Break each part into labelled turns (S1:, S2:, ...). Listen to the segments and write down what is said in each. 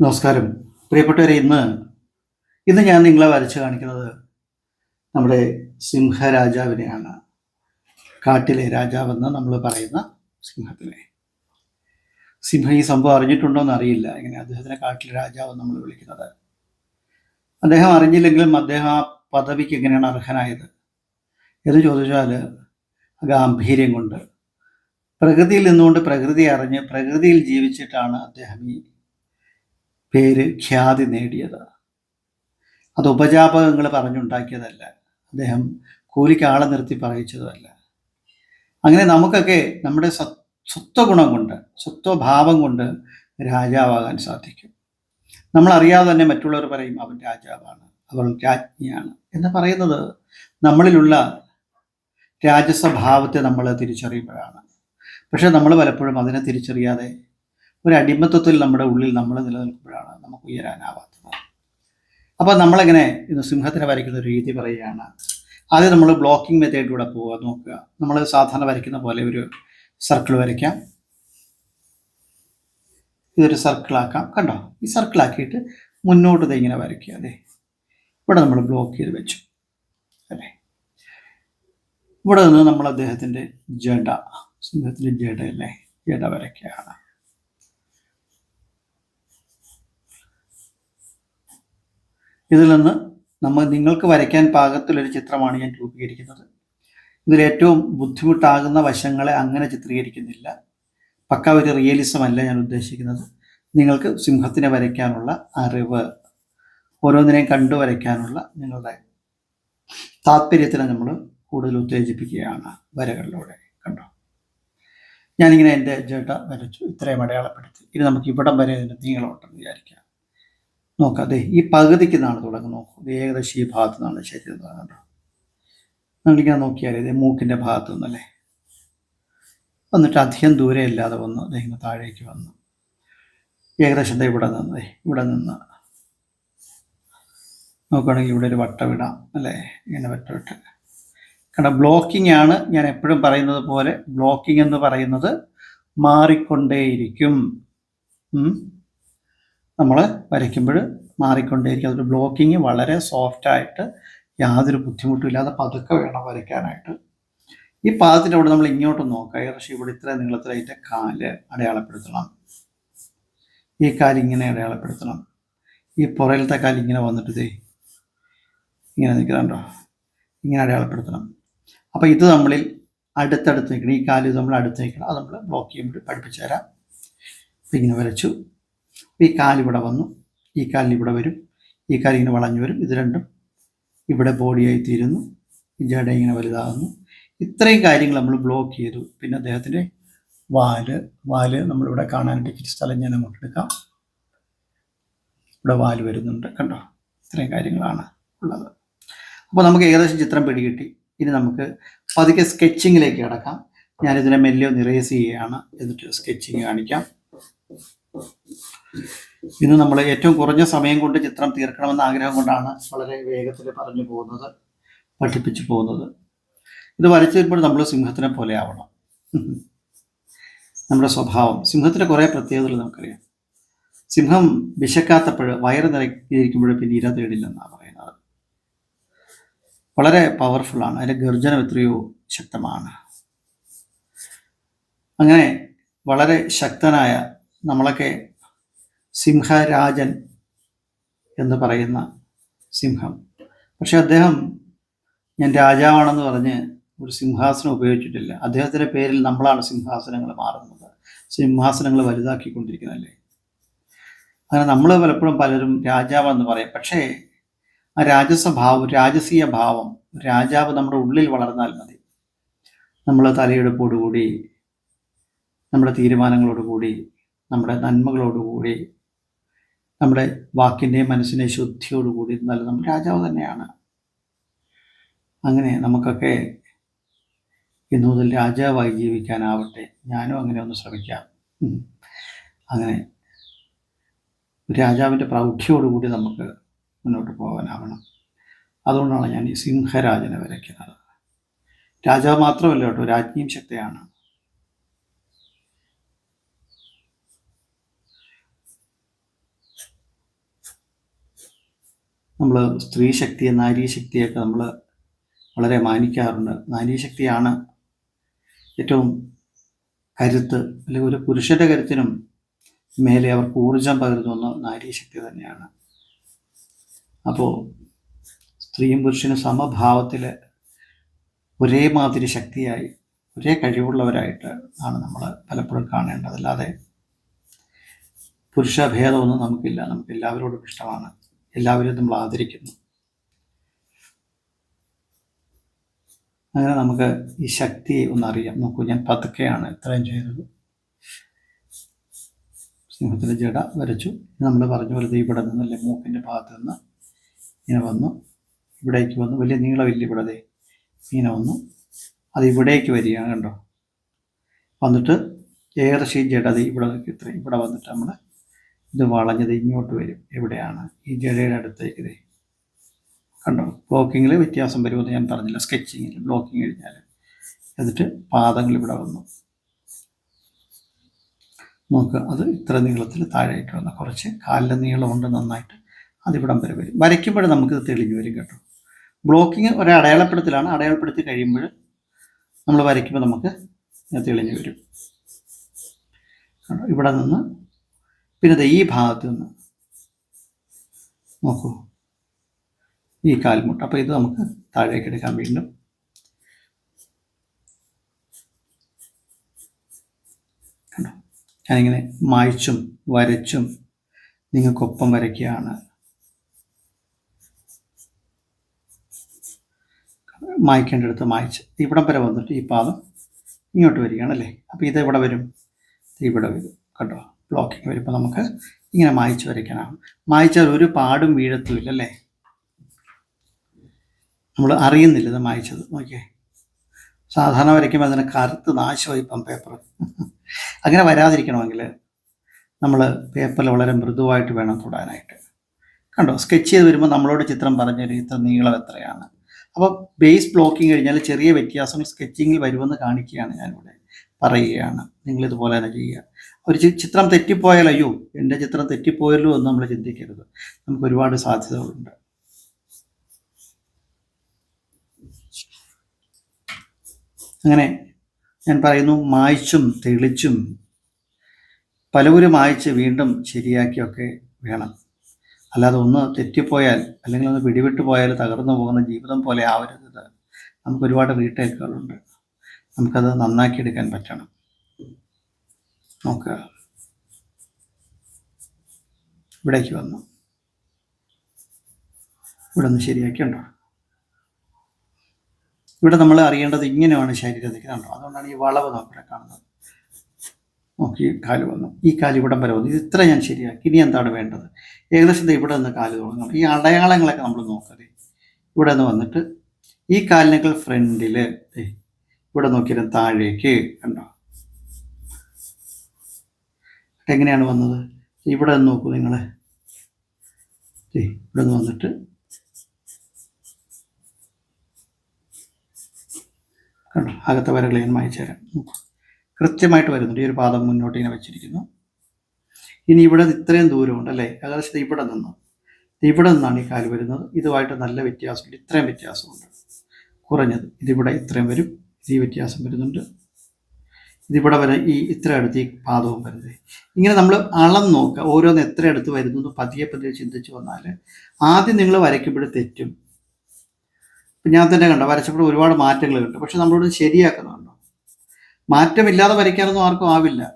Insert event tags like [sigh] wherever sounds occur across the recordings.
S1: നമസ്കാരം. പ്രിയപ്പെട്ടവരെ ഇന്ന് ഇന്ന് ഞാൻ നിങ്ങളെ വരച്ച് കാണിക്കുന്നത് നമ്മുടെ സിംഹരാജാവിനെയാണ്. കാട്ടിലെ രാജാവെന്ന് നമ്മൾ പറയുന്ന സിംഹത്തിനെ. സിംഹം ഈ സംഭവം അറിഞ്ഞിട്ടുണ്ടോ എന്ന് അറിയില്ല എങ്ങനെ അദ്ദേഹത്തിനെ കാട്ടിലെ രാജാവ് നമ്മൾ വിളിക്കുന്നത്. അദ്ദേഹം അറിഞ്ഞില്ലെങ്കിലും അദ്ദേഹം ആ പദവിക്ക് എങ്ങനെയാണ് അർഹനായത്? എന്ന് ചോദിച്ചാൽ ഗാംഭീര്യം കൊണ്ട്. പ്രകൃതിയിൽ നിന്നുകൊണ്ട് പ്രകൃതി അറിഞ്ഞ് പ്രകൃതിയിൽ ജീവിച്ചിട്ടാണ് അദ്ദേഹം ഈ പേര് ഖ്യാതി നേടിയത്. അത് ഉപജാപകങ്ങൾ പറഞ്ഞുണ്ടാക്കിയതല്ല. അദ്ദേഹം കൂലിക്ക് ആളെ നിർത്തി പറയിച്ചതുമല്ല. അങ്ങനെ നമുക്കൊക്കെ നമ്മുടെ സ്വത്വഗുണം കൊണ്ട് സ്വത്വഭാവം കൊണ്ട് രാജാവാകാൻ സാധിക്കും. നമ്മൾ അറിയാതെ തന്നെ മറ്റുള്ളവർ പറയും അവൻ രാജാവാണ് അവൻ രാജ്ഞിയാണ്. എന്ന് പറയുന്നത് നമ്മളിലുള്ള രാജസ്വഭാവത്തെ നമ്മൾ തിരിച്ചറിയുമ്പോഴാണ്. പക്ഷെ നമ്മൾ പലപ്പോഴും അതിനെ തിരിച്ചറിയാതെ ഒരു അടിമത്വത്തിൽ നമ്മുടെ ഉള്ളിൽ നമ്മൾ നിലനിൽക്കുമ്പോഴാണ് നമുക്ക് ഉയരാനാവാത്തത്. അപ്പോൾ നമ്മളെങ്ങനെ ഇന്ന് സിംഹത്തിനെ വരയ്ക്കുന്ന ഒരു രീതി പറയുകയാണ്. ആദ്യം നമ്മൾ ബ്ലോക്കിംഗ് മെത്തേഡിലൂടെ പോവുക നോക്കുക. നമ്മൾ സാധാരണ വരയ്ക്കുന്ന പോലെ ഒരു സർക്കിൾ വരയ്ക്കാം. ഇതൊരു സർക്കിളാക്കാം കണ്ടോ? ഈ സർക്കിളാക്കിയിട്ട് മുന്നോട്ട് ദേ ഇങ്ങനെ വരയ്ക്കുക അതെ ഇവിടെ നമ്മൾ ബ്ലോക്ക് ചെയ്ത് വെച്ചു. അല്ലേ? ഇവിടെ നിന്ന് നമ്മൾ അദ്ദേഹത്തിന്റെ ജഡ സിംഹത്തിന്റെ ജഡ അല്ലേ ജഡ വരയ്ക്കുകയാണ്. ഇതിൽ നിന്ന് നമ്മൾ നിങ്ങൾക്ക് വരയ്ക്കാൻ പാകത്തിലൊരു ചിത്രമാണ് ഞാൻ രൂപീകരിക്കുന്നത്. ഇതിൽ ഏറ്റവും ബുദ്ധിമുട്ടാകുന്ന വശങ്ങളെ അങ്ങനെ ചിത്രീകരിക്കുന്നില്ല. പക്ക ഒരു റിയലിസം അല്ല ഞാൻ ഉദ്ദേശിക്കുന്നത്. നിങ്ങൾക്ക് സിംഹത്തിനെ വരയ്ക്കാനുള്ള അറിവ് ഓരോന്നിനെയും കണ്ടു വരയ്ക്കാനുള്ള നിങ്ങളുടെ താല്പര്യത്തിനെ നമ്മൾ കൂടുതൽ ഉത്തേജിപ്പിക്കുകയാണ് വരകളിലൂടെ. കണ്ടോ? ഞാനിങ്ങനെ എന്റെ ചേട്ട വരച്ചു. ഇത്രയും അടയാളപ്പെടുത്തി. ഇനി നമുക്ക് ഇവിടം വരെ ഇതിന്റെ നീളമുണ്ടെന്ന് വിചാരിക്കാം. നോക്കാം. അതെ ഈ പകുതിക്ക് നിന്നാണ് തുടങ്ങുന്നത് നോക്കൂ. ഏകദേശം ഈ ഭാഗത്തു നിന്നാണ് ശരീരം തുടങ്ങുന്നത് നമ്മളിങ്ങനെ നോക്കിയാൽ ഇത് മൂക്കിന്റെ ഭാഗത്തു നിന്നല്ലേ എന്നിട്ട് അധികം ദൂരെ ഇല്ലാതെ വന്നു. ഇങ്ങനെ താഴേക്ക് വന്നു. ഏകദേശം ഇവിടെ നിന്ന് ഇവിടെ നിന്ന്. നോക്കുകയാണെങ്കിൽ ഇവിടെ ഒരു വട്ടമിടാം അല്ലേ? ഇങ്ങനെ വട്ടമിട്ട് കാരണം ബ്ലോക്കിംഗ് ആണ് ഞാൻ എപ്പോഴും പറയുന്നത് പോലെ ബ്ലോക്കിംഗ് എന്ന് പറയുന്നത് മാറിക്കൊണ്ടേയിരിക്കും. നമ്മൾ വരയ്ക്കുമ്പോൾ മാറിക്കൊണ്ടേയിരിക്കും. അതൊരു ബ്ലോക്കിങ് വളരെ സോഫ്റ്റായിട്ട് യാതൊരു ബുദ്ധിമുട്ടും ഇല്ലാതെ പതുക്കെ വേണം വരയ്ക്കാനായിട്ട്. ഈ പാദത്തിന്റെ അവിടെ നമ്മൾ ഇങ്ങോട്ട് നോക്കുക ഏകദേശം ഇവിടെ ഇത്ര നീളത്തിലായിട്ട് കാൽ അടയാളപ്പെടുത്തണം. ഈ കാലിങ്ങനെ അടയാളപ്പെടുത്തണം. ഈ പുറയിലത്തെ കാൽ ഇങ്ങനെ വന്നിട്ട് ദേ ഇങ്ങനെ നിൽക്കുന്നുണ്ടോ ഇങ്ങനെ അടയാളപ്പെടുത്തണം. അപ്പോൾ ഇത് നമ്മളിൽ അടുത്തടുത്ത് നിൽക്കണം ഈ കാൽ നമ്മൾ അടുത്ത് നിൽക്കണം അത് നമ്മൾ ബ്ലോക്ക് ചെയ്യുമ്പോൾ പഠിപ്പിച്ചു തരാം ഇങ്ങനെ വരച്ചു. ഈ കാലിവിടെ വന്നു. ഈ കാലിന് ഇവിടെ വരും. ഈ കാലിൽ ഇങ്ങനെ വളഞ്ഞു വരും. ഇത് രണ്ടും ഇവിടെ ബോഡിയായി തീരുന്നു. ഈ ജഡ ഇങ്ങനെ വലുതാകുന്നു. ഇത്രയും കാര്യങ്ങൾ നമ്മൾ ബ്ലോക്ക് ചെയ്തു. പിന്നെ അദ്ദേഹത്തിന്റെ വാൽ. വാൽ നമ്മളിവിടെ കാണാനായിട്ട് ഇച്ചിരി സ്ഥലം ഞാൻ അങ്ങോട്ട് എടുക്കാം. ഇവിടെ വാൽ വരുന്നുണ്ട്. കണ്ടോ? ഇത്രയും കാര്യങ്ങളാണ് ഉള്ളത്. അപ്പോൾ നമുക്ക് ഏകദേശം ചിത്രം പിടികിട്ടി. ഇനി നമുക്ക് പതുക്കെ സ്കെച്ചിങ്ങിലേക്ക് കിടക്കാം. ഞാനിതിനെ മെല്ലെ ഒന്ന് ഇറേസ് ചെയ്യുകയാണ്. എന്നിട്ട് സ്കെച്ചിങ് കാണിക്കാം. ഇന്ന് നമ്മൾ ഏറ്റവും കുറഞ്ഞ സമയം കൊണ്ട് ചിത്രം തീർക്കണമെന്ന ആഗ്രഹം കൊണ്ടാണ് വളരെ വേഗത്തിൽ പറഞ്ഞു പോകുന്നത് പഠിപ്പിച്ചു പോകുന്നത്. ഇത് വരച്ചു വരുമ്പോൾ നമ്മൾ സിംഹത്തിനെ പോലെ ആവണം. നമ്മുടെ സ്വഭാവം. സിംഹത്തിന് കുറേ പ്രത്യേകതകൾ നമുക്കറിയാം. സിംഹം വിശക്കാത്തപ്പോൾ വയറ് നിറയ്ക്കിരിക്കുമ്പോൾ പിന്നെ ഇര തേടില്ലെന്നാണ് പറയുന്നത്. വളരെ പവർഫുള്ളാണ് അതിന്റെ ഗർജനം എത്രയോ ശക്തമാണ്. അങ്ങനെ വളരെ ശക്തനായ നമ്മളൊക്കെ സിംഹരാജൻ എന്ന് പറയുന്ന സിംഹം. പക്ഷെ അദ്ദേഹം ഞാൻ രാജാവാണെന്ന് പറഞ്ഞ് ഒരു സിംഹാസനം ഉപയോഗിച്ചിട്ടില്ല. അദ്ദേഹത്തിന്റെ പേരിൽ നമ്മളാണ് സിംഹാസനങ്ങൾ മാറുന്നത്. സിംഹാസനങ്ങൾ വലുതാക്കിക്കൊണ്ടിരിക്കുന്നതല്ലേ? അങ്ങനെ നമ്മൾ പലപ്പോഴും പലരും രാജാവെന്ന് പറയും. പക്ഷേ ആ രാജസ്വഭാവം രാജസീയ ഭാവം രാജാവ് നമ്മുടെ ഉള്ളിൽ വളർന്നാൽ മതി. നമ്മൾ തലയെടുപ്പോടുകൂടി നമ്മുടെ തീരുമാനങ്ങളോടുകൂടി നമ്മുടെ നന്മകളോടുകൂടി നമ്മുടെ വാക്കിന്റെയും മനസ്സിന്റെ ശുദ്ധിയോടുകൂടി നല്ല നമ്മൾ രാജാവ് തന്നെയാണ്. അങ്ങനെ നമുക്കൊക്കെ ഇന്നു മുതൽ രാജാവായി ജീവിക്കാനാവട്ടെ. ഞാനും അങ്ങനെ ഒന്ന് ശ്രമിക്കാം. അങ്ങനെ രാജാവിന്റെ പ്രൗഢിയോടുകൂടി നമുക്ക് മുന്നോട്ട് പോകാനാവണം. അതുകൊണ്ടാണ് ഞാൻ ഈ സിംഹരാജനെ വരയ്ക്കുന്നത്. രാജാവ് മാത്രമല്ല കേട്ടോ രാജ്ഞിയും ശക്തിയാണ്. നമ്മൾ സ്ത്രീ ശക്തിയെ നാരീ ശക്തിയൊക്കെ നമ്മൾ വളരെ മാനിക്കാറുണ്ട്. നാരീ ശക്തിയാണ് ഏറ്റവും കരുത്ത് അല്ലെങ്കിൽ ഒരു പുരുഷന്റെ കരുത്തിനും മേലെ അവർക്ക് ഊർജം പകരുന്ന നാരീ ശക്തി തന്നെയാണ്. അപ്പോൾ സ്ത്രീയും പുരുഷനും സമഭാവത്തിൽ ഒരേ മാതിരി ശക്തിയായി ഒരേ കഴിവുള്ളവരായിട്ട് ആണ് നമ്മൾ പലപ്പോഴും കാണേണ്ടത്. അല്ലാതെ പുരുഷ ഭേദമൊന്നും നമുക്കില്ല. നമുക്ക് എല്ലാവരോടും ഇഷ്ടമാണ്. എല്ലാവരും നമ്മൾ ആദരിക്കുന്നു. അങ്ങനെ നമുക്ക് ഈ ശക്തിയെ ഒന്നറിയാം നോക്കൂ ഞാൻ പതുക്കെയാണ് ഇത്രയും ചെയ്തത്. സിംഹത്തിന്റെ ജട വരച്ചു. നമ്മൾ പറഞ്ഞ പോലെ ഇവിടെ നിന്ന് അല്ലെ മൂക്കിന്റെ ഭാഗത്ത് നിന്ന് ഇങ്ങനെ വന്നു. ഇവിടേക്ക് വന്നു. വലിയ നീളമില്ല ഇവിടെ ഇങ്ങനെ വന്നു. അത് ഇവിടേക്ക് വരികയാണ് കണ്ടോ? വന്നിട്ട് ഏകദേശം ഈ ജഡ ഇവിടെ ഇത്ര ഇവിടെ വന്നിട്ട് നമ്മൾ ഇത് വളഞ്ഞത് ഇങ്ങോട്ട് വരും. എവിടെയാണ്? ഈ ജലയുടെ അടുത്തേക്ക് ഇത് കണ്ടോ? ബ്ലോക്കിങ്ങിൽ വ്യത്യാസം വരുമെന്ന് ഞാൻ പറഞ്ഞില്ല. സ്കെച്ചിങ്ങിൽ ബ്ലോക്കിങ് കഴിഞ്ഞാൽ എന്നിട്ട് പാദങ്ങൾ ഇവിടെ വന്നു. നോക്കുക അത് ഇത്ര നീളത്തിൽ താഴേക്ക് വന്ന. കുറച്ച് കാലിന്റെ നീളമുണ്ട് നന്നായിട്ട്. അതിവിടം വരെ വരും. വരയ്ക്കുമ്പോൾ നമുക്കിത് തെളിഞ്ഞു വരും കേട്ടോ. ബ്ലോക്കിങ് ഒരു അടയാളപ്പെടുത്തലാണ്. അടയാളപ്പെടുത്തി കഴിയുമ്പോൾ നമ്മൾ വരയ്ക്കുമ്പോൾ നമുക്ക് തെളിഞ്ഞു വരും. ഇവിടെ നിന്ന് പിന്നെ ഈ ഭാഗത്ത് നിന്ന് നോക്കൂ. ഈ കാൽമുട്ട്. അപ്പോൾ ഇത് നമുക്ക് താഴേക്ക് എടുക്കാൻ വീണ്ടും. കണ്ടോ? ഞാനിങ്ങനെ മായ്ച്ചും വരച്ചും നിങ്ങൾക്കൊപ്പം വരയ്ക്കുകയാണ്. മായ്ക്കേണ്ടടുത്ത് മായ്ച്ച്. ഇവിടം വരെ വന്നിട്ട് ഈ പാദം ഇങ്ങോട്ട് വരികയാണ് അല്ലേ? അപ്പോൾ ഇത് എവിടെ വരും? ഇവിടെ വരും. കേട്ടോ ബ്ലോക്കിങ് വരുമ്പോൾ നമുക്ക് ഇങ്ങനെ മായ്ച്ചു വരയ്ക്കാനാണ് മായ്ച്ചാൽ ഒരു പാടും വീഴത്തുമില്ല അല്ലേ? നമ്മൾ അറിയുന്നില്ല ഇത് മായ്ച്ചത്. നോക്കിയേ. സാധാരണ വരയ്ക്കുമ്പോൾ അതിന് കറുത്ത് നാശമായി ഇപ്പം പേപ്പർ [laughs] അങ്ങനെ വരാതിരിക്കണമെങ്കിൽ നമ്മൾ പേപ്പറിൽ വളരെ മൃദുവായിട്ട് വേണം തൊടാനായിട്ട്. കണ്ടോ? സ്കെച്ച് ചെയ്ത് വരുമ്പോൾ നമ്മളോട് ചിത്രം പറഞ്ഞൊരു ഇത്ര നീളം എത്രയാണ്. അപ്പോൾ ബേസ് ബ്ലോക്കിങ് കഴിഞ്ഞാൽ ചെറിയ വ്യത്യാസങ്ങൾ സ്കെച്ചിങ്ങിൽ വരുമെന്ന് കാണിക്കുകയാണ് ഞാനിവിടെ പറയുകയാണ്. നിങ്ങളിതുപോലെ തന്നെ ചെയ്യുക. ഒരു ചിത്രം തെറ്റിപ്പോയാൽ അയ്യോ എന്റെ ചിത്രം തെറ്റിപ്പോയല്ലോ എന്ന് നമ്മൾ ചിന്തിക്കരുത്. നമുക്ക് ഒരുപാട് സാധ്യതകളുണ്ട്. അങ്ങനെ ഞാൻ പറയുന്നു മായ്ച്ചും തെളിച്ചും പലവരും മായ്ച്ച് വീണ്ടും ശരിയാക്കിയൊക്കെ വേണം. അല്ലാതെ ഒന്ന് തെറ്റിപ്പോയാൽ അല്ലെങ്കിൽ ഒന്ന് പിടിവിട്ട് പോയാൽ തകർന്നു പോകുന്ന ജീവിതം പോലെ ആവരുത്. നമുക്ക് ഒരുപാട് റീടേക്കുകളുണ്ട്. നമുക്കത് നന്നാക്കിയെടുക്കാൻ പറ്റണം. നോക്കുക. ഇവിടേക്ക് വന്നു. ഇവിടെ ഒന്ന് ശരിയാക്കിയുണ്ടോ? ഇവിടെ നമ്മൾ അറിയേണ്ടത് ഇങ്ങനെയാണ് ശരീരത്തിൽ കണ്ടോ? അതുകൊണ്ടാണ് ഈ വളവ് നമുക്കിവിടെ കാണുന്നത്. നോക്കി കാൽ വന്നു. ഈ കാൽ ഇവിടം വരെ വന്നു. ഇത് ഇത്ര ഞാൻ ശരിയാക്കി. ഇനി എന്താണ് വേണ്ടത്? ഏകദേശം ഇവിടെ നിന്ന് കാൽ തുടങ്ങണം ഈ അടയാളങ്ങളൊക്കെ നമ്മൾ നോക്കരുത് ഇവിടെ നിന്ന് വന്നിട്ട് ഈ കാലിനേക്കാൾ ഫ്രണ്ടിൽ ഇവിടെ നോക്കിയാലും താഴേക്ക് കണ്ടോ? എങ്ങനെയാണ് വന്നത്? ഇവിടെ നിന്ന് നോക്കൂ നിങ്ങൾ ഇവിടെ നിന്ന് വന്നിട്ട്. കണ്ടോ? അകത്തെ വരകൾ ഞാൻ മായച്ചു തരാം. കൃത്യമായിട്ട് വരുന്നുണ്ട്. ഈ ഒരു പാദം മുന്നോട്ട് ഇങ്ങനെ വെച്ചിരിക്കുന്നു. ഇനി ഇവിടെ ഇത്രയും ദൂരമുണ്ട് അല്ലേ? ഏകദേശം ഇവിടെ നിന്ന്. ഇവിടെ നിന്നാണ് ഈ കാൽ വരുന്നത്. ഇതുമായിട്ട് നല്ല വ്യത്യാസമുണ്ട്. ഇത്രയും വ്യത്യാസമുണ്ട്. കുറഞ്ഞത് ഇതിവിടെ ഇത്രയും വരും. ഈ വ്യത്യാസം വരുന്നുണ്ട്. ഇതിവിടെ വരെ ഈ ഇത്ര അടുത്ത് ഈ പാദവും വരുന്നത്. ഇങ്ങനെ നമ്മൾ അളം നോക്കുക. ഓരോന്ന് എത്ര അടുത്ത് വരുന്നു എന്ന് പതിയെ പതിയെ ചിന്തിച്ച് വന്നാൽ ആദ്യം നിങ്ങൾ വരയ്ക്കുമ്പോൾ തെറ്റും. ഞാൻ തന്നെ കണ്ടോ വരച്ചപ്പോൾ ഒരുപാട് മാറ്റങ്ങൾ കണ്ടു. പക്ഷെ നമ്മളോട് ശരിയാക്കുന്നുണ്ടോ? മാറ്റമില്ലാതെ വരയ്ക്കാനൊന്നും ആർക്കും ആവില്ല.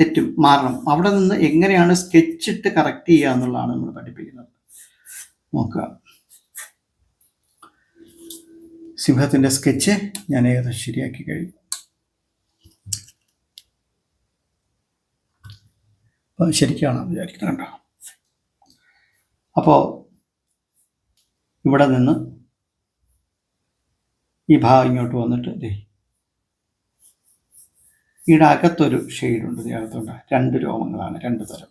S1: തെറ്റും മാറണം. അവിടെ നിന്ന് എങ്ങനെയാണ് സ്കെച്ചിട്ട് കറക്റ്റ് ചെയ്യുക എന്നുള്ളതാണ് നമ്മൾ പഠിപ്പിക്കുന്നത്. നോക്കുക. സിംഹത്തിന്റെ സ്കെച്ച് ഞാൻ ഏകദേശം ശരിയാക്കി കഴിഞ്ഞു. ശരിക്കാണ് വിചാരിക്കുന്നത് കണ്ടോ അപ്പോൾ ഇവിടെ നിന്ന് ഈ ഭാഗം ഇങ്ങോട്ട് വന്നിട്ട് ദേ ഈടെ അകത്തൊരു ഷെയ്ഡുണ്ട് ഇതിനകത്തുണ്ട് രണ്ട് രോമങ്ങളാണ് രണ്ട് തരം.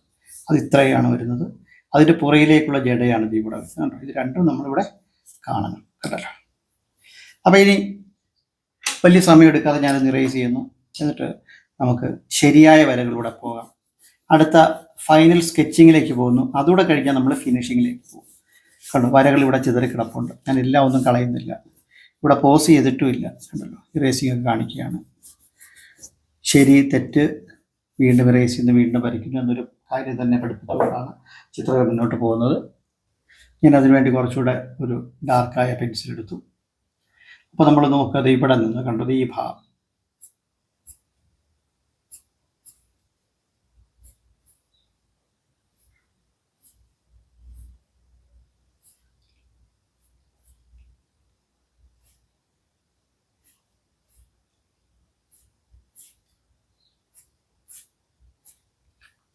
S1: അത് ഇത്രയാണ് വരുന്നത്. അതിന്റെ പുറയിലേക്കുള്ള ജടയാണ് ഇത് ഇവിടെ വരുന്നത് ഇത് രണ്ടും നമ്മളിവിടെ കാണണം കേട്ടല്ലോ അപ്പോൾ ഇനി വലിയ സമയം എടുക്കാതെ ഞാൻ നിറേസ് ചെയ്യുന്നു. എന്നിട്ട് നമുക്ക് ശരിയായ വരകളിലൂടെ പോകാം. അടുത്ത ഫൈനൽ സ്കെച്ചിങ്ങിലേക്ക് പോകുന്നു. അതുകൂടെ കഴിഞ്ഞാൽ നമ്മൾ ഫിനിഷിങ്ങിലേക്ക് പോകും. കണ്ടു? വരകൾ ഇവിടെ ചിതറി കിടപ്പുണ്ട്. ഞാൻ എല്ലാം ഒന്നും കളയുന്നില്ല. ഇവിടെ പോസ് ചെയ്തിട്ടുമില്ല. കണ്ടല്ലോ? ഇറേസിംഗ് ഒക്കെ കാണിക്കുകയാണ്. ശരി തെറ്റ്. വീണ്ടും ഇറേസ് ചെയ്യുന്നു വീണ്ടും വരയ്ക്കുന്നു എന്നൊരു കാര്യം തന്നെ പഠിപ്പിച്ചുകൊണ്ടാണ് ചിത്രം മുന്നോട്ട് പോകുന്നത്. ഞാൻ അതിനുവേണ്ടി കുറച്ചുകൂടെ ഒരു ഡാർക്കായ പെൻസിൽ എടുത്തു. അപ്പോൾ നമ്മൾ നോക്കുക ഇവിടെ നിന്ന് കണ്ടത് ഈ ഭാഗം.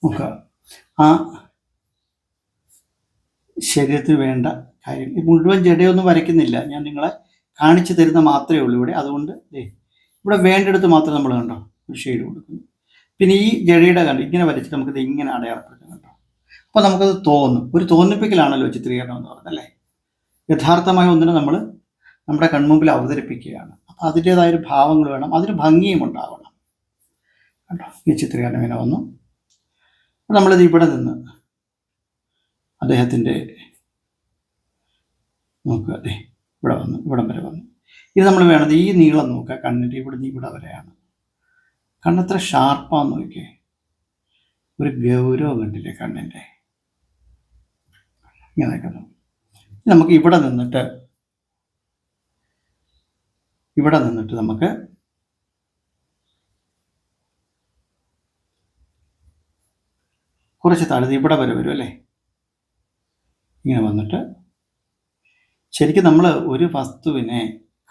S1: നോക്കുക. ആ ശരീരത്തിന് വേണ്ട കാര്യം. മുഴുവൻ ജടയൊന്നും വരയ്ക്കുന്നില്ല. ഞാൻ നിങ്ങളെ കാണിച്ചു തരുന്ന മാത്രമേ ഉള്ളൂ ഇവിടെ. അതുകൊണ്ട് ഇവിടെ വേണ്ടിടത്ത് മാത്രം നമ്മൾ കണ്ടോ? ഒരു ഷെയ്ഡ് കൊടുക്കുന്നു. പിന്നെ ഈ ജടയുടെ കണ്ടു? ഇങ്ങനെ വരച്ചിട്ട് നമുക്കിത് ഇങ്ങനെ അടയാളപ്പെടുത്തും കണ്ടോ? അപ്പോൾ നമുക്കത് തോന്നും. ഒരു തോന്നിപ്പിക്കലാണല്ലോ ചിത്രീകരണം എന്ന് പറയുന്നത് അല്ലേ? യഥാർത്ഥമായ ഒന്നിനെ നമ്മൾ നമ്മുടെ കൺമുമ്പിൽ അവതരിപ്പിക്കുകയാണ്. അപ്പോൾ അതിന്റേതായൊരു ഭാവങ്ങൾ വേണം. അതിന് ഭംഗിയും ഉണ്ടാവണം. കണ്ടോ? ഈ ചിത്രീകരണം ഇങ്ങനെ വന്നു. നമ്മളിത് ഇവിടെ നിന്ന് അദ്ദേഹത്തിന്റെ നോക്കുക അതെ ഇവിടെ വന്നു ഇവിടം വരെ വന്നു. ഇത് നമ്മൾ വേണത് ഈ നീളം നോക്കുക കണ്ണിന്റെ ഇവിടെ നിന്ന് ഇവിടെ വരെയാണ്. കണ്ണത്ര ഷാർപ്പാന്ന് നോക്കിയേ. ഒരു ഗൗരവം കണ്ടില്ലേ കണ്ണിന്റെ? ഇങ്ങനെ നിൽക്കുന്നു നമുക്ക് ഇവിടെ നിന്നിട്ട് ഇവിടെ നിന്നിട്ട് നമുക്ക് കുറച്ച് താഴ്ത്തി ഇവിടെ വരെ വരും അല്ലേ? ഇങ്ങനെ വന്നിട്ട് ശരിക്കും നമ്മൾ ഒരു വസ്തുവിനെ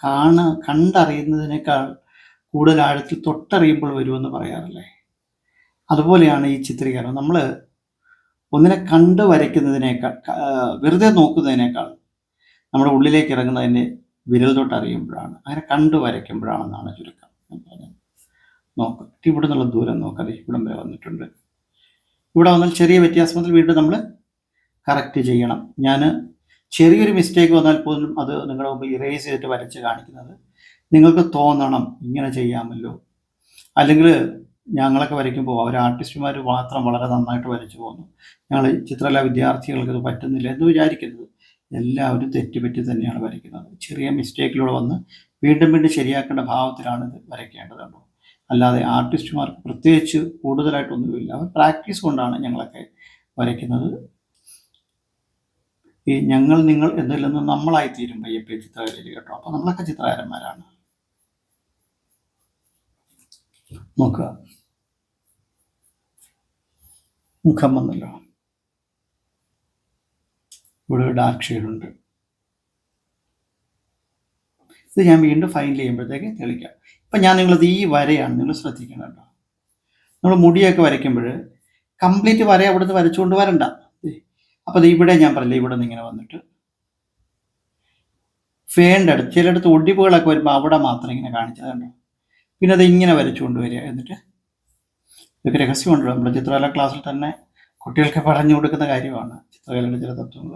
S1: കാണ കണ്ടറിയുന്നതിനേക്കാൾ കൂടുതൽ ആഴത്തിൽ തൊട്ടറിയുമ്പോൾ വരുമെന്ന് പറയാറില്ലേ? അതുപോലെയാണ് ഈ ചിത്രീകരണം. നമ്മൾ ഒന്നിനെ കണ്ട് വരയ്ക്കുന്നതിനേക്കാൾ വെറുതെ നോക്കുന്നതിനേക്കാൾ നമ്മുടെ ഉള്ളിലേക്ക് ഇറങ്ങുന്നതിന്റെ വിരൽ തൊട്ട് അറിയുമ്പോഴാണ് അങ്ങനെ കണ്ട് വരയ്ക്കുമ്പോഴാണെന്നാണ് ചുരുക്കം ഞാൻ ഇവിടെ നിന്നുള്ള ദൂരം നോക്കാതെ ഇവിടം വരെ വന്നിട്ടുണ്ട്. ഇവിടെ വന്നാൽ ചെറിയ വ്യത്യാസം വന്നാൽ വീണ്ടും നമ്മൾ കറക്റ്റ് ചെയ്യണം. ഞാൻ ചെറിയൊരു മിസ്റ്റേക്ക് വന്നാൽ പോലും അത് നിങ്ങളുടെ മുമ്പ് ഇറേസ് ചെയ്തിട്ട് വരച്ച് കാണിക്കുന്നത് നിങ്ങൾക്ക് തോന്നണം ഇങ്ങനെ ചെയ്യാമല്ലോ. അല്ലെങ്കിൽ ഞങ്ങളൊക്കെ വരയ്ക്കുമ്പോൾ അവർ ആർട്ടിസ്റ്റുമാർ മാത്രം വളരെ നന്നായിട്ട് വരച്ചു പോകുന്നു ഞങ്ങൾ ചിത്രകലാ വിദ്യാർത്ഥികൾക്ക് ഇത് പറ്റുന്നില്ല എന്ന് വിചാരിക്കരുത്. എല്ലാവരും തെറ്റുപറ്റി തന്നെയാണ് വരയ്ക്കുന്നത്. ചെറിയ മിസ്റ്റേക്കിലൂടെ വന്ന് വീണ്ടും വീണ്ടും ശരിയാക്കേണ്ട ഭാവത്തിലാണ് ഇത് വരയ്ക്കേണ്ടതുണ്ടോ അല്ലാതെ ആർട്ടിസ്റ്റുമാർക്ക് പ്രത്യേകിച്ച് കൂടുതലായിട്ടൊന്നുമില്ല അവർ പ്രാക്ടീസ് കൊണ്ടാണ് ഞങ്ങളൊക്കെ വരയ്ക്കുന്നത്. ഈ ഞങ്ങൾ നിങ്ങൾ എന്നതിൽ നമ്മളായി തീരും പയ്യപ്പെ ചിത്രകലയിൽ കേട്ടോ. അപ്പോൾ നമ്മളൊക്കെ ചിത്രകാരന്മാരാണ്. നോക്കുക. മുഖം വന്നല്ലോ. ഇവിടെ ഡാർക്ക് ഷെയ്ഡുണ്ട് ഇത് ഞാൻ വീണ്ടും ഫൈനൽ ചെയ്യുമ്പോഴത്തേക്ക് തെളിക്കാം. ഇപ്പം ഞാൻ നിങ്ങളത് ഈ വരയാണ് നിങ്ങൾ ശ്രദ്ധിക്കണം കേട്ടോ. നമ്മൾ മുടിയൊക്കെ വരയ്ക്കുമ്പോൾ കംപ്ലീറ്റ് വര അവിടുന്ന് വരച്ചുകൊണ്ട് വരണ്ട. അപ്പോൾ അത് ഇവിടെ ഞാൻ പറയില്ല ഇവിടെ നിന്ന് ഇങ്ങനെ വന്നിട്ട്. അടുത്ത് ചിലയിടത്ത് ഒടിവുകളൊക്കെ വരുമ്പോൾ അവിടെ മാത്രം ഇങ്ങനെ കാണിച്ചത് കണ്ടോ പിന്നെ അത് ഇങ്ങനെ വരച്ചുകൊണ്ട് വരിക എന്നിട്ട് ഇതൊക്കെ രഹസ്യമുണ്ടല്ലോ നമ്മുടെ ചിത്രകല ക്ലാസ്സിൽ തന്നെ കുട്ടികൾക്ക് പറഞ്ഞു കൊടുക്കുന്ന കാര്യമാണ്. ചിത്രകലയുടെ ചില തത്വങ്ങൾ.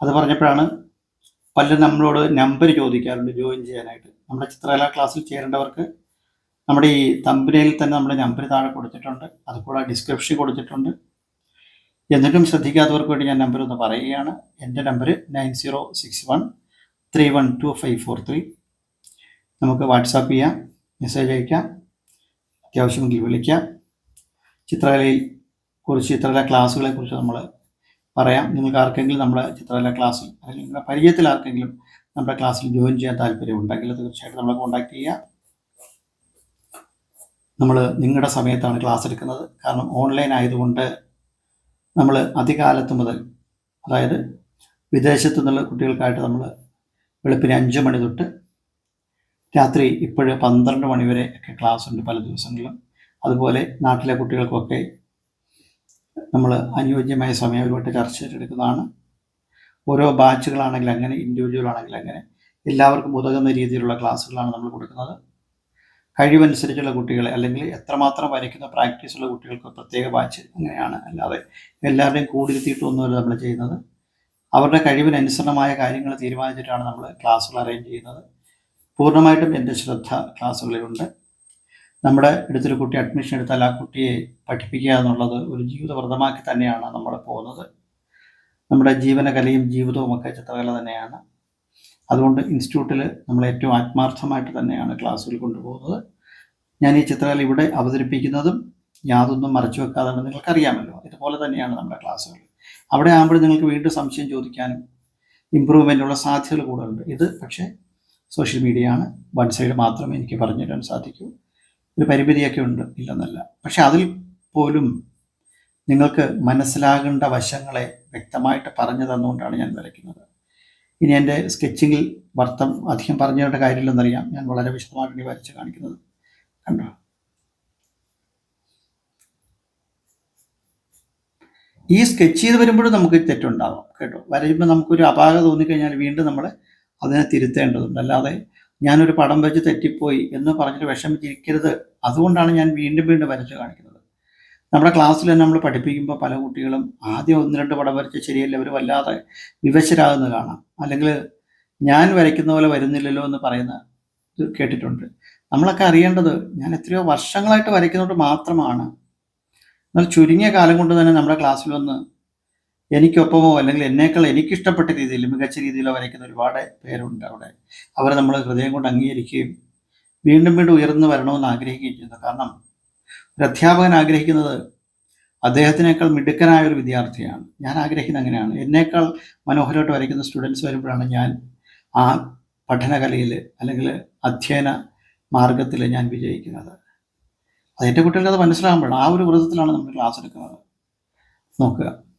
S1: അത് പറഞ്ഞപ്പോഴാണ് പലരും നമ്മളോട് നമ്പർ ചോദിക്കാറുണ്ട് ജോയിൻ ചെയ്യാനായിട്ട്. നമ്മുടെ ചിത്രകല ക്ലാസ്സിൽ ചേരേണ്ടവർക്ക് നമ്മുടെ ഈ തമ്പനയിൽ തന്നെ നമ്മുടെ നമ്പർ താഴെ കൊടുത്തിട്ടുണ്ട്. അതുകൂടെ ഡിസ്ക്രിപ്ഷൻ കൊടുത്തിട്ടുണ്ട്. എന്നിട്ടും ശ്രദ്ധിക്കാത്തവർക്ക് വേണ്ടി ഞാൻ നമ്പർ ഒന്ന് പറയുകയാണ്. എന്റെ number nine zero six one three one two five four three. നമുക്ക് വാട്സാപ്പ് ചെയ്യാം മെസ്സേജ് അയക്കാം അത്യാവശ്യമെങ്കിൽ വിളിക്കാം. ചിത്രകലയിൽ കുറിച്ച് ചിത്രകല ക്ലാസ്സുകളെ കുറിച്ച് നമ്മൾ പറയാം. നിങ്ങൾക്ക് ആർക്കെങ്കിലും നമ്മുടെ ചിത്രകല ക്ലാസ്സിൽ അല്ലെങ്കിൽ നിങ്ങളുടെ പരിചയത്തിൽ ആർക്കെങ്കിലും നമ്മുടെ ക്ലാസ്സിൽ ജോയിൻ ചെയ്യാൻ താല്പര്യമുണ്ടെങ്കിൽ തീർച്ചയായിട്ടും നമ്മളെ കോൺടാക്ട് ചെയ്യുക. നമ്മൾ നിങ്ങളുടെ സമയത്താണ് ക്ലാസ് എടുക്കുന്നത്. കാരണം ഓൺലൈൻ ആയതുകൊണ്ട് നമ്മൾ അധികാലത്ത് മുതൽ അതായത് വിദേശത്തു നിന്നുള്ള കുട്ടികൾക്കായിട്ട് നമ്മൾ വെളുപ്പിന് അഞ്ച് മണി തൊട്ട് രാത്രി ഇപ്പോഴ് പന്ത്രണ്ട് മണിവരെ ഒക്കെ ക്ലാസ് ഉണ്ട് പല ദിവസങ്ങളിലും. അതുപോലെ നാട്ടിലെ കുട്ടികൾക്കൊക്കെ നമ്മൾ അനുയോജ്യമായ സമയം ഒരുപാട് ചർച്ച ചെയ്തെടുക്കുന്നതാണ്. ഓരോ ബാച്ചുകളാണെങ്കിൽ അങ്ങനെ ഇൻഡിവിജ്വൽ ആണെങ്കിൽ അങ്ങനെ എല്ലാവർക്കും ഉതകുന്ന രീതിയിലുള്ള ക്ലാസ്സുകളാണ് നമ്മൾ കൊടുക്കുന്നത്. കഴിവനുസരിച്ചുള്ള കുട്ടികളെ അല്ലെങ്കിൽ എത്രമാത്രം വരയ്ക്കുന്ന പ്രാക്ടീസ് ഉള്ള കുട്ടികൾക്ക് പ്രത്യേക ബാച്ച് അങ്ങനെയാണ്. അല്ലാതെ എല്ലാവരുടെയും കൂടിരുത്തിയിട്ടൊന്നുമല്ല നമ്മൾ ചെയ്യുന്നത്. അവരുടെ കഴിവിനനുസരണമായ കാര്യങ്ങൾ തീരുമാനിച്ചിട്ടാണ് നമ്മൾ ക്ലാസ്സുകൾ അറേഞ്ച് ചെയ്യുന്നത്. പൂർണമായിട്ടും എന്റെ ശ്രദ്ധ ക്ലാസ്സുകളിലുണ്ട്. നമ്മുടെ അടുത്തൊരു കുട്ടി അഡ്മിഷൻ എടുത്താൽ ആ കുട്ടിയെ പഠിപ്പിക്കുക എന്നുള്ളത് ഒരു ജീവിതവ്രതമാക്കി തന്നെയാണ് നമ്മൾ പോകുന്നത്. നമ്മുടെ ജീവനകലയും ജീവിതവും ഒക്കെ ചിത്രകല തന്നെയാണ്. അതുകൊണ്ട് ഇൻസ്റ്റിറ്റ്യൂട്ടിൽ നമ്മൾ ഏറ്റവും ആത്മാർത്ഥമായിട്ട് തന്നെയാണ് ക്ലാസ്സുകൾ കൊണ്ടുപോകുന്നത്. ഞാൻ ഈ ചിത്രകല ഇവിടെ അവതരിപ്പിക്കുന്നതും യാതൊന്നും മറച്ചു വെക്കാതെ നിങ്ങൾക്കറിയാമല്ലോ. ഇതുപോലെ തന്നെയാണ് നമ്മുടെ ക്ലാസ്സുകൾ അവിടെ ആകുമ്പോൾ നിങ്ങൾക്ക് വീണ്ടും സംശയം ചോദിക്കാനും ഇമ്പ്രൂവ്മെന്റുള്ള സാധ്യതകൾ കൂടുതലുണ്ട്. ഇത് പക്ഷേ സോഷ്യൽ മീഡിയ ആണ്. വൺ സൈഡ് മാത്രമേ എനിക്ക് പറഞ്ഞു തരാൻ സാധിക്കൂ. ഒരു പരിമിതിയൊക്കെ ഉണ്ട് ഇല്ലെന്നല്ല. പക്ഷെ അതിൽ പോലും നിങ്ങൾക്ക് മനസ്സിലാകേണ്ട വശങ്ങളെ വ്യക്തമായിട്ട് പറഞ്ഞു തന്നുകൊണ്ടാണ് ഞാൻ വരയ്ക്കുന്നത്. ഇനി എന്റെ സ്കെച്ചിങ്ങിൽ വർത്തം അധികം പറഞ്ഞു തരേണ്ട കാര്യമില്ലെന്നറിയാം. ഞാൻ വളരെ വിശദമായിട്ട് വരച്ച് കാണിക്കുന്നത്. കണ്ടോ? ഈ സ്കെച്ച് ചെയ്ത് വരുമ്പോഴും നമുക്ക് തെറ്റുണ്ടാവാം. കേട്ടോ? വരയുമ്പോൾ നമുക്കൊരു അപാകത തോന്നിക്കഴിഞ്ഞാൽ വീണ്ടും നമ്മൾ അതിനെ തിരുത്തേണ്ടതുണ്ട്. അല്ലാതെ ഞാനൊരു പടം വെച്ച് തെറ്റിപ്പോയി എന്ന് പറഞ്ഞിട്ട് വിഷമിച്ചിരിക്കരുത്. അതുകൊണ്ടാണ് ഞാൻ വീണ്ടും വീണ്ടും വരച്ച് കാണിക്കുന്നത്. നമ്മുടെ ക്ലാസ്സിൽ തന്നെ നമ്മൾ പഠിപ്പിക്കുമ്പോൾ പല കുട്ടികളും ആദ്യം ഒന്ന് രണ്ട് പടം വരച്ച് ശരിയല്ല അവർ വല്ലാതെ വിവശരാകുന്നത് കാണാം. അല്ലെങ്കിൽ ഞാൻ വരയ്ക്കുന്ന പോലെ വരുന്നില്ലല്ലോ എന്ന് പറയുന്ന കേട്ടിട്ടുണ്ട്. നമ്മളൊക്കെ അറിയേണ്ടത് ഞാൻ എത്രയോ വർഷങ്ങളായിട്ട് വരയ്ക്കുന്നതുകൊണ്ട് മാത്രമാണ്. എന്നാൽ ചുരുങ്ങിയ കാലം കൊണ്ട് തന്നെ നമ്മുടെ ക്ലാസ്സിൽ വന്ന് എനിക്കൊപ്പമോ അല്ലെങ്കിൽ എന്നേക്കാൾ എനിക്കിഷ്ടപ്പെട്ട രീതിയിൽ മികച്ച രീതിയിലോ വരയ്ക്കുന്ന ഒരുപാട് പേരുണ്ട് അവിടെ. അവരെ നമ്മൾ ഹൃദയം കൊണ്ട് അംഗീകരിക്കുകയും വീണ്ടും വീണ്ടും ഉയർന്നു വരണമെന്ന് ആഗ്രഹിക്കുകയും ചെയ്യുന്നു. കാരണം ഒരു അധ്യാപകൻ ആഗ്രഹിക്കുന്നത് അദ്ദേഹത്തിനേക്കാൾ മിടുക്കനായ ഒരു വിദ്യാർത്ഥിയാണ്. ഞാൻ ആഗ്രഹിക്കുന്നത് അങ്ങനെയാണ്. എന്നേക്കാൾ മനോഹരമായിട്ട് വരയ്ക്കുന്ന സ്റ്റുഡൻസ് വരുമ്പോഴാണ് ഞാൻ ആ പഠനകലയിൽ അല്ലെങ്കിൽ അധ്യയന മാർഗത്തിൽ ഞാൻ വിജയിക്കുന്നത്. അത് എന്റെ കുട്ടികൾക്ക് അത് മനസ്സിലാകുമ്പോഴാണ് ആ ഒരു വൃത്തത്തിലാണ് നമ്മൾ ക്ലാസ് എടുക്കുന്നത്. നോക്കുക.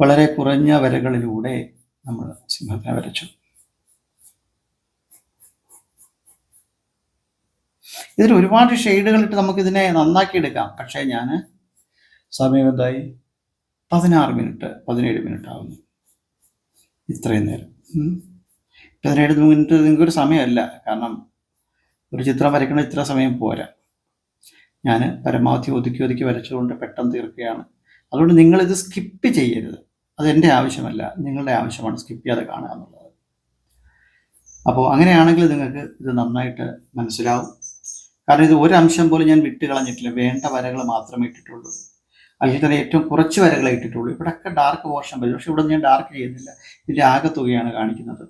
S1: വളരെ കുറഞ്ഞ വരകളിലൂടെ നമ്മൾ സിംഹത്തിനെ വരച്ചു. ഇതിൽ ഒരുപാട് ഷെയ്ഡുകളിട്ട് നമുക്ക് ഇതിനെ നന്നാക്കി എടുക്കാം പക്ഷേ ഞാൻ സമയം എന്തായി? പതിനാറ് മിനിറ്റ് പതിനേഴ് മിനിറ്റ് ആവുന്നു. ഇത്രയും നേരം. പതിനേഴ് മിനിറ്റ് നിങ്ങൾക്കൊരു സമയമല്ല. കാരണം ഒരു ചിത്രം വരയ്ക്കണ ഇത്ര സമയം പോരാ. ഞാൻ പരമാവധി ഒതുക്കി ഒതുക്കി വരച്ചുകൊണ്ട് പെട്ടെന്ന് തീർക്കുകയാണ്. അതുകൊണ്ട് നിങ്ങളിത് സ്കിപ്പ് ചെയ്യരുത്. അതെന്റെ ആവശ്യമല്ല നിങ്ങളുടെ ആവശ്യമാണ്. സ്കിപ്പ് ചെയ്യാതെ കാണുക എന്നുള്ളത്. അപ്പോൾ അങ്ങനെയാണെങ്കിൽ നിങ്ങൾക്ക് ഇത് നന്നായിട്ട് മനസ്സിലാവും. കാരണം ഇത് ഒരു അംശം പോലും ഞാൻ വിട്ട് കളഞ്ഞിട്ടില്ല വേണ്ട വരകൾ മാത്രമേ ഇട്ടിട്ടുള്ളൂ. അല്ലെങ്കിൽ തന്നെ ഏറ്റവും കുറച്ച് വരകളെ ഇട്ടിട്ടുള്ളൂ. ഇവിടെയൊക്കെ ഡാർക്ക് പോർഷൻ വരും. പക്ഷെ ഇവിടെ ഞാൻ ഡാർക്ക് ചെയ്യുന്നില്ല. ഇതിന്റെ ആകത്തുകയാണ് കാണിക്കുന്നത്.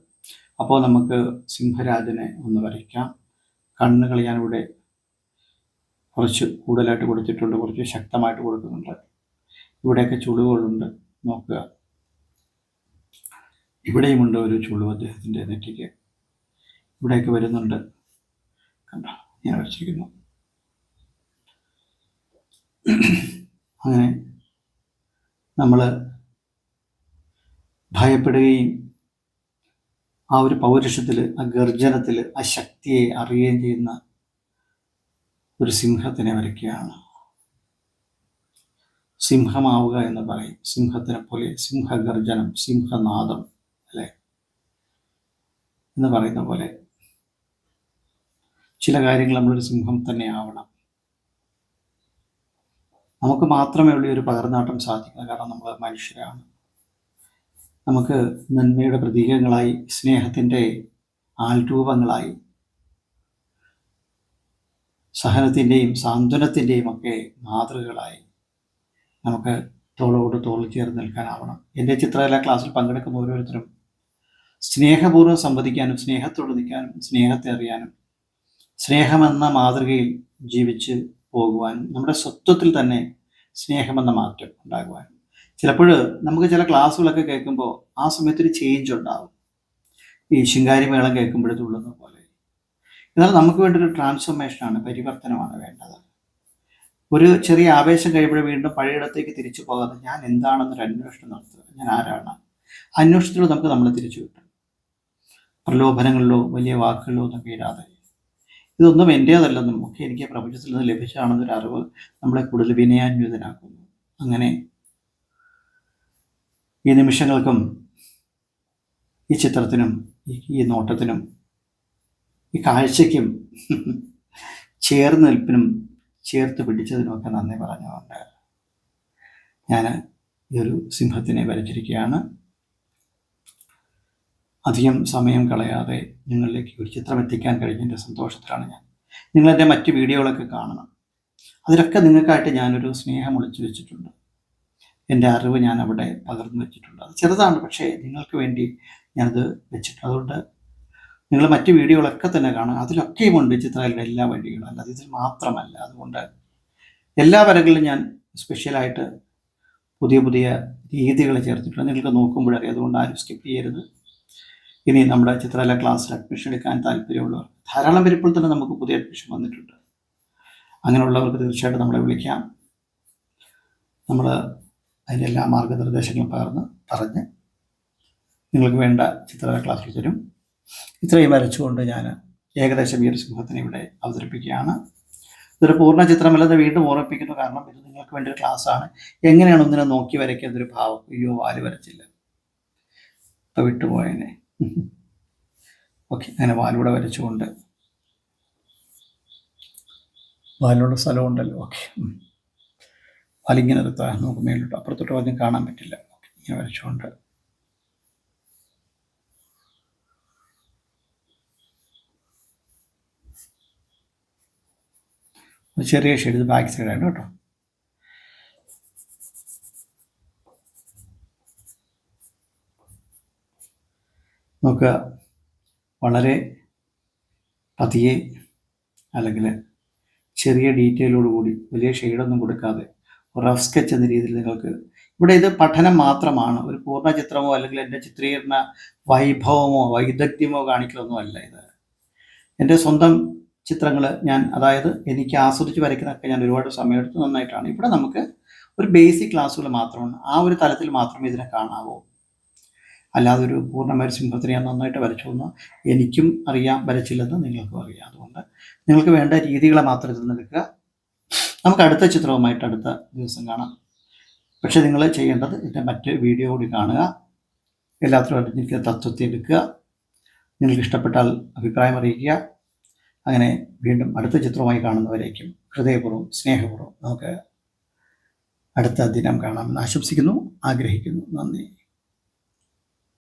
S1: അപ്പോൾ നമുക്ക് സിംഹരാജനെ ഒന്ന് വരയ്ക്കാം. കണ്ണുകൾ ഞാനിവിടെ കുറച്ച് കൂടുതലായിട്ട് കൊടുത്തിട്ടുണ്ട്. കുറച്ച് ശക്തമായിട്ട് കൊടുക്കുന്നുണ്ട്. ഇവിടെയൊക്കെ ചുളിവുകളുണ്ട്. നോക്കുക. ഇവിടെയുമുണ്ട് ഒരു ചുളു അദ്ദേഹത്തിന്റെ നെറ്റിക്ക്. ഇവിടെയൊക്കെ വരുന്നുണ്ട്. കണ്ടോ? ഞാൻ വെച്ചിരിക്കുന്നു അങ്ങനെ നമ്മൾ ഭയപ്പെടുകയും ആ ഒരു പൗരുഷത്തിൽ ആ ഗർജനത്തിൽ ആ ശക്തിയെ അറിയുകയും ചെയ്യുന്ന ഒരു സിംഹത്തിനെ വരയ്ക്കുകയാണ്. സിംഹമാവുക എന്ന് പറയും. സിംഹത്തിനെ പോലെ സിംഹഗർജനം സിംഹനാദം. എന്ന് പറയുന്ന പോലെ ചില കാര്യങ്ങൾ നമ്മളൊരു സിംഹം തന്നെ ആവണം. നമുക്ക് മാത്രമേ ഉള്ളൂ ഒരു പകർന്നാട്ടം സാധിക്കുന്നത് കാരണം നമ്മൾ മനുഷ്യരാണ്. നമുക്ക് നന്മയുടെ പ്രതീകങ്ങളായി സ്നേഹത്തിന്റെ ആൾരൂപങ്ങളായി സഹനത്തിന്റെയും സാന്ത്വനത്തിന്റെയും ഒക്കെ മാതൃകകളായി നമുക്ക് തോളോട് തോൾ ചേർന്ന് നിൽക്കാനാവണം. എന്റെ ചിത്രകലാ ക്ലാസ്സിൽ പങ്കെടുക്കുന്ന ഓരോരുത്തരും സ്നേഹപൂർവം സംവദിക്കാനും സ്നേഹത്തോട് നിൽക്കാനും സ്നേഹത്തെ അറിയാനും സ്നേഹമെന്ന മാതൃകയിൽ ജീവിച്ച് പോകുവാനും നമ്മുടെ സ്വത്വത്തിൽ തന്നെ സ്നേഹമെന്ന മാറ്റം ഉണ്ടാകുവാനും. ചിലപ്പോൾ നമുക്ക് ചില ക്ലാസ്സുകളൊക്കെ കേൾക്കുമ്പോൾ ആ സമയത്തൊരു ചേഞ്ച് ഉണ്ടാകും ഈ ശിങ്കാരി മേളം കേൾക്കുമ്പോഴത്തുള്ളത് പോലെ എന്നാൽ നമുക്ക് വേണ്ട ഒരു ട്രാൻസ്ഫോർമേഷനാണ് പരിവർത്തനമാണ് വേണ്ടത്. ഒരു ചെറിയ ആവേശം കഴിയുമ്പോൾ വീണ്ടും പഴയയിടത്തേക്ക് തിരിച്ചു പോകാതെ ഞാൻ എന്താണെന്നൊരു അന്വേഷണം നടത്തുക. ഞാൻ ആരാണ്? അന്വേഷണത്തിലൂടെ നമുക്ക് നമ്മളെ തിരിച്ചു കിട്ടും പ്രലോഭനങ്ങളിലോ വലിയ വാക്കുകളിലോ ഒന്നും വീഴാതെ ഇതൊന്നും എന്റേതല്ലെന്നും ഒക്കെ എനിക്ക് പ്രപഞ്ചത്തിൽ നിന്ന് ലഭിച്ചതാണെന്നൊരു അറിവ് നമ്മളെ കൂടുതൽ വിനയാന്വിതനാക്കുന്നു. അങ്ങനെ ഈ നിമിഷങ്ങൾക്കും ഈ ചിത്രത്തിനും ഈ നോട്ടത്തിനും ഈ കാഴ്ചയ്ക്കും ചേർന്ന് നിൽപ്പിനും ചേർത്ത് പിടിച്ചതിനുമൊക്കെ നന്ദി പറഞ്ഞുകൊണ്ട് ഞാൻ ഈ ഒരു സിംഹത്തിനെ വരച്ചിരിക്കുകയാണ്. അധികം സമയം കളയാതെ നിങ്ങളിലേക്ക് ഒരു ചിത്രം എത്തിക്കാൻ കഴിഞ്ഞതിന്റെ സന്തോഷത്തിലാണ് ഞാൻ. നിങ്ങളെന്റെ മറ്റ് വീഡിയോകളൊക്കെ കാണണം. അതിലൊക്കെ നിങ്ങൾക്കായിട്ട് ഞാനൊരു സ്നേഹം ഒളിച്ചു വെച്ചിട്ടുണ്ട്. എന്റെ അറിവ് ഞാൻ അവിടെ പകർന്നു വെച്ചിട്ടുണ്ട്. അത് ചെറുതാണ് പക്ഷേ നിങ്ങൾക്ക് വേണ്ടി ഞാനത് വെച്ചിട്ടുണ്ട്. അതുകൊണ്ട് നിങ്ങൾ മറ്റ് വീഡിയോകളൊക്കെ തന്നെ കാണുക അതിലൊക്കെയുമുണ്ട് ചിത്രകലയുടെ എല്ലാ വഴികളും. അല്ലാതെ ഇതിൽ മാത്രമല്ല. അതുകൊണ്ട് എല്ലാ വരകളിലും ഞാൻ സ്പെഷ്യലായിട്ട് പുതിയ പുതിയ രീതികൾ ചേർത്തിട്ടുണ്ട്. നിങ്ങൾക്ക് നോക്കുമ്പോഴറിയാം. അതുകൊണ്ട് ആരും സ്കിപ്പ് ചെയ്യരുത്. ഇനി നമ്മുടെ ചിത്രകല ക്ലാസ്സിൽ അഡ്മിഷൻ എടുക്കാൻ താല്പര്യമുള്ളവർ ധാരാളം പേര് ഇപ്പോൾ തന്നെ നമുക്ക് പുതിയ അഡ്മിഷൻ വന്നിട്ടുണ്ട്. അങ്ങനെയുള്ളവർക്ക് തീർച്ചയായിട്ടും നമ്മളെ വിളിക്കാം. നമ്മൾ അതിന്റെ എല്ലാ മാർഗനിർദ്ദേശങ്ങളും പകർന്ന് പറഞ്ഞ് നിങ്ങൾക്ക് വേണ്ട ചിത്രകല ക്ലാസ്സിൽ തരും ഇത്രയും വരച്ചുകൊണ്ട് ഞാൻ ഏകദേശം ഈ ഒരു സിംഹത്തിനെ ഇവിടെ അവതരിപ്പിക്കുകയാണ്. ഇതൊരു പൂർണ ചിത്രമല്ലാതെ വീണ്ടും ഓർമ്മിപ്പിക്കുന്നു. കാരണം ഇത് നിങ്ങൾക്ക് വേണ്ടി ഒരു ക്ലാസ്സാണ്. എങ്ങനെയാണ് ഒന്നിനെ നോക്കി വരയ്ക്കുന്നതൊരു ഭാവം? അയ്യോ വാൽ വരച്ചില്ല. ഇപ്പം വിട്ടുപോയനെ. [laughs] ഓക്കെ അങ്ങനെ വാലൂടെ വരച്ചുകൊണ്ട്. വാലിനുള്ള സ്ഥലമുണ്ടല്ലോ ഓക്കെ. വാലിങ്ങനെ നിർത്താൻ നമുക്ക് മേലോട്ട് അപ്പുറത്തോട്ട് അധികം കാണാൻ പറ്റില്ല. ഓക്കെ ഇങ്ങനെ വരച്ചുകൊണ്ട്. ചെറിയ ഷെയ്ഡ് ബാക്ക് സൈഡാണ് കേട്ടോ. നോക്കുക വളരെ പതിയെ അല്ലെങ്കിൽ ചെറിയ ഡീറ്റെയിലോട് കൂടി വലിയ ഷെയ്ഡൊന്നും കൊടുക്കാതെ റഫ് സ്കെച്ച് എന്ന രീതിയിൽ നിങ്ങൾക്ക് ഇവിടെ ഇത് പഠനം മാത്രമാണ്. ഒരു പൂർണ ചിത്രമോ അല്ലെങ്കിൽ എന്റെ ചിത്രീകരണ വൈഭവമോ വൈദഗ്ധ്യമോ കാണിക്കലൊന്നുമല്ല ഇത്. എന്റെ സ്വന്തം ചിത്രങ്ങൾ ഞാൻ അതായത് എനിക്ക് ആസ്വദിച്ച് വരയ്ക്കുന്നതൊക്കെ ഞാൻ ഒരുപാട് സമയമെടുത്ത് നന്നായിട്ടാണ്. ഇവിടെ നമുക്ക് ഒരു ബേസിക് ക്ലാസ്സുകൾ മാത്രമാണ്. ആ ഒരു തലത്തിൽ മാത്രമേ ഇതിനെ കാണാവൂ. അല്ലാതെ ഒരു പൂർണമായ സിംഹത്തിനെ ഞാൻ നന്നായിട്ട് വരച്ചു എനിക്കും അറിയാം വരച്ചില്ലെന്ന് നിങ്ങൾക്കും അറിയാം. അതുകൊണ്ട് നിങ്ങൾക്ക് വേണ്ട രീതികളെ മാത്രം നിൽക്കുക നമുക്ക് അടുത്ത ചിത്രവുമായിട്ട് അടുത്ത ദിവസം കാണാം. പക്ഷേ നിങ്ങൾ ചെയ്യേണ്ടത് ഇതിന്റെ മറ്റ് വീഡിയോ കൂടി കാണുക. എല്ലാത്തിനും അറിഞ്ഞിരിക്കുന്ന തത്വത്തെ എടുക്കുക. നിങ്ങൾക്ക് ഇഷ്ടപ്പെട്ടാൽ അഭിപ്രായം അറിയിക്കുക. അങ്ങനെ വീണ്ടും അടുത്ത ചിത്രമായി കാണുന്നവരേക്കും ഹൃദയപൂർവം സ്നേഹപൂർവം നമുക്ക് അടുത്ത ദിനം കാണാമെന്ന് ആശംസിക്കുന്നു ആഗ്രഹിക്കുന്നു. നന്ദി.